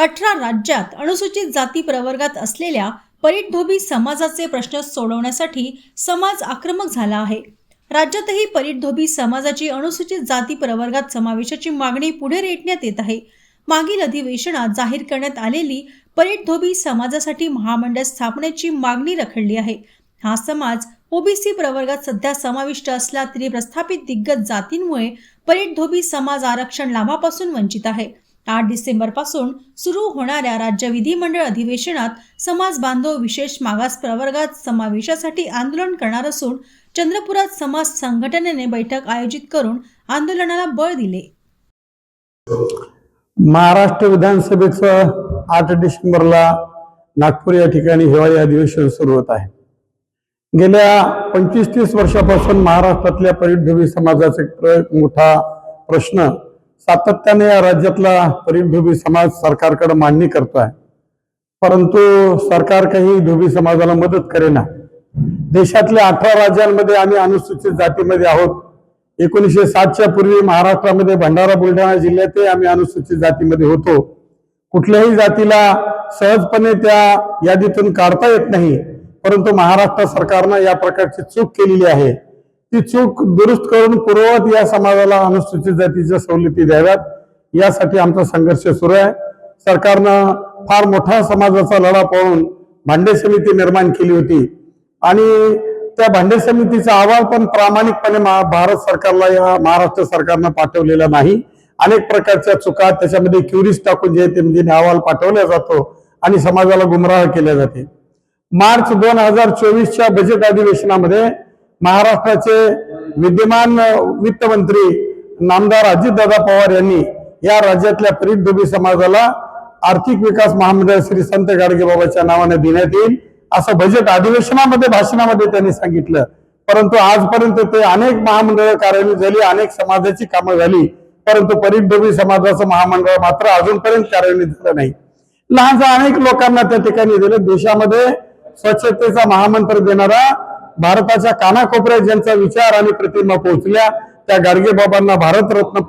अठरा राज्यात अनुसूचित जाती प्रवर्गात असलेल्या परीटधोबी समाजाचे प्रश्न सोडवण्यासाठी समाज आक्रमक झाला आहे. राज्यातही परीटधोबी समाजाची अनुसूचित जाती प्रवर्गात समावेशाची मागणी पुढे रेटण्यात येत आहे. मागील अधिवेशनात जाहीर करण्यात आलेली परीटधोबी समाजासाठी महामंडळ स्थापनेची मागणी रखडली आहे. हा समाज ओबीसी प्रवर्गात सध्या समाविष्ट असला तरी प्रस्थापित दिग्गज जातींमुळे परीटधोबी समाज आरक्षण लाभापासून वंचित आहे. आठ डिसेंबरपासून सुरू होणाऱ्या राज्य विधिमंडळ अधिवेशनात समाज बांधव विशेष मागास प्रवर्गात समावेशासाठी आंदोलन करणार असून चंद्रपुरात समाज संघटनेने बैठक आयोजित करून आंदोलनाला बळ दिले. महाराष्ट्र विधानसभेचं आठ डिसेंबरला नागपूर या ठिकाणी हिवाळी अधिवेशन सुरू होत आहे. गेल्या पंचवीस तीस वर्षापासून महाराष्ट्रातल्या परिढोबी समाजाचा एक मोठा प्रश्न सातत्याने या राज्यातला परिढोबी समाज सरकारकडे मांडणी करतोय. परंतु सरकार काही धुबी समाजाला मदत करेना देशातल्या अठरा राज्यांमध्ये आम्ही अनुसूचित जातीमध्ये आहोत. एकोणीसशे सातच्या पूर्वी महाराष्ट्रामध्ये भंडारा बुलढाणा जिल्ह्यातही आम्ही अनुसूचित जातीमध्ये होतो. कुठल्याही जातीला सहजपणे त्या यादीतून काढता येत नाही. परंतु महाराष्ट्र सरकारनं या प्रकारची चूक केलेली आहे. ती चूक दुरुस्त करून पूर्ववत या समाजाला अनुसूचित जातीच्या सवलती द्याव्यात. यासाठी आमचा संघर्ष सुरू आहे. सरकारनं फार मोठा समाजाचा लढा पाहून भांडे समिती निर्माण केली होती. आणि त्या भांडे समितीचा अहवाल पण प्रामाणिकपणे भारत सरकारला या महाराष्ट्र सरकारनं पाठवलेला नाही. अनेक प्रकारच्या चुका त्याच्यामध्ये क्युरीज टाकून जे ते म्हणजे अहवाल पाठवला जातो आणि समाजाला गुमराह केल्या जाते. मार्च दोन हजार चोवीसच्या बजेट अधिवेशनामध्ये महाराष्ट्राचे विद्यमान वित्तमंत्री नामदार अजितदादा पवार यांनी या राज्यातल्या परिढोबी समाजाला आर्थिक विकास महामंडळ श्री संत गाडगेबाबाच्या नावाने देण्यात येईल असं बजेट अधिवेशनामध्ये भाषणामध्ये त्यांनी सांगितलं. परंतु आजपर्यंत ते अनेक महामंडळ कार्यान्वित झाली अनेक समाजाची कामं झाली. परंतु परिढोबी समाजाचं महामंडळ मात्र अजूनपर्यंत कार्यान्वित झालं नाही. लहानसा अनेक लोकांना त्या ठिकाणी दिलं. देशामध्ये स्वच्छतेचा महामंत्र देणारा भारताच्या कानाकोपऱ्यात ज्यांचा विचार आणि प्रतिमा पोहोचल्या त्या गाडगे बाबांना भारतरत्न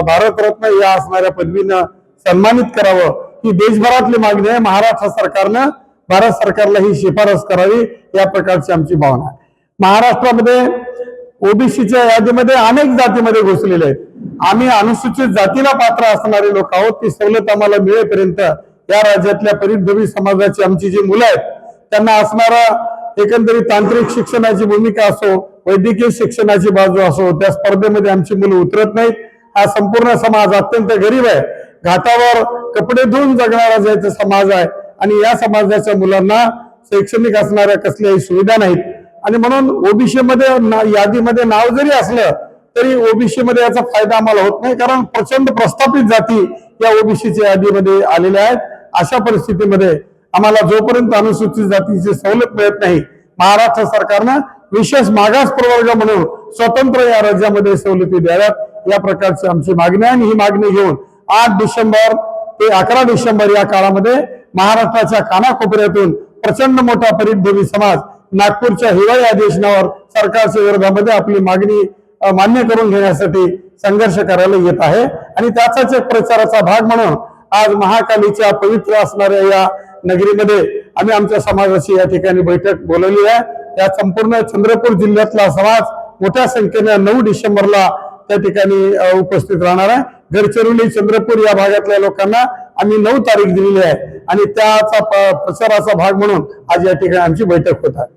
भारतरत्न या असणाऱ्या पदवीनं सन्मानित करावं. ही देशभरातली मागणी आहे. महाराष्ट्र सरकारनं भारत सरकारला ही शिफारस करावी या प्रकारची आमची भावना आहे. महाराष्ट्रामध्ये ओबीसीच्या यादीमध्ये अनेक जातीमध्ये घुसलेले आहेत. आम्ही अनुसूचित जातीला पात्र असणारे लोक आहोत. ती सवलत आम्हाला मिळेपर्यंत या राज्यातल्या परिभवी समाजाची आमची जी मुलं आहेत त्यांना असणारा एकंदरीत तांत्रिक शिक्षणाची भूमिका असो वैद्यकीय शिक्षणाची बाजू असो त्या स्पर्धेमध्ये आमची मुलं उतरत नाहीत. हा संपूर्ण समाज अत्यंत गरीब आहे. घाटावर कपडे धुवून जगणारा ज्याचा समाज आहे आणि या समाजाच्या मुलांना शैक्षणिक असणाऱ्या कसल्याही सुविधा नाहीत. आणि म्हणून ओबीसी मध्ये ना- यादीमध्ये नाव जरी असलं तरी ओबीसी मध्ये याचा फायदा आम्हाला होत नाही कारण प्रचंड प्रस्थापित जाती या ओबीसीच्या यादीमध्ये आलेल्या आहेत. अशा परिस्थितीमध्ये आम्हाला जोपर्यंत अनुसूचित जातीची सवलत मिळत नाही महाराष्ट्र सरकारनं विशेष मागास प्रवर्ग म्हणून स्वतंत्र या राज्यामध्ये सवलती द्याव्यात. या प्रकारची आमची मागणी आणि ही मागणी घेऊन आठ डिसेंबर ते अकरा डिसेंबर या काळामध्ये महाराष्ट्राच्या कानाकोपऱ्यातून प्रचंड मोठा परिढोबी समाज नागपूरच्या हिवाळी अधिवेशनावर सरकारच्या विरोधामध्ये आपली मागणी मान्य करून घेण्यासाठी संघर्ष करायला येत आहे. आणि त्याचाच एक प्रचाराचा भाग म्हणून आज महाकालीच्या पवित्र असणाऱ्या या नगरीमध्ये आम्ही आमच्या समाजाची या ठिकाणी बैठक बोलवली आहे. या संपूर्ण चंद्रपूर जिल्ह्यातला समाज मोठ्या संख्येने नऊ डिसेंबरला त्या ठिकाणी उपस्थित राहणार आहे. गडचिरोली चंद्रपूर या भागातल्या लोकांना आम्ही नऊ तारीख दिलेली आहे. आणि त्याचा प्रचाराचा भाग म्हणून आज या ठिकाणी आमची बैठक होत आहे.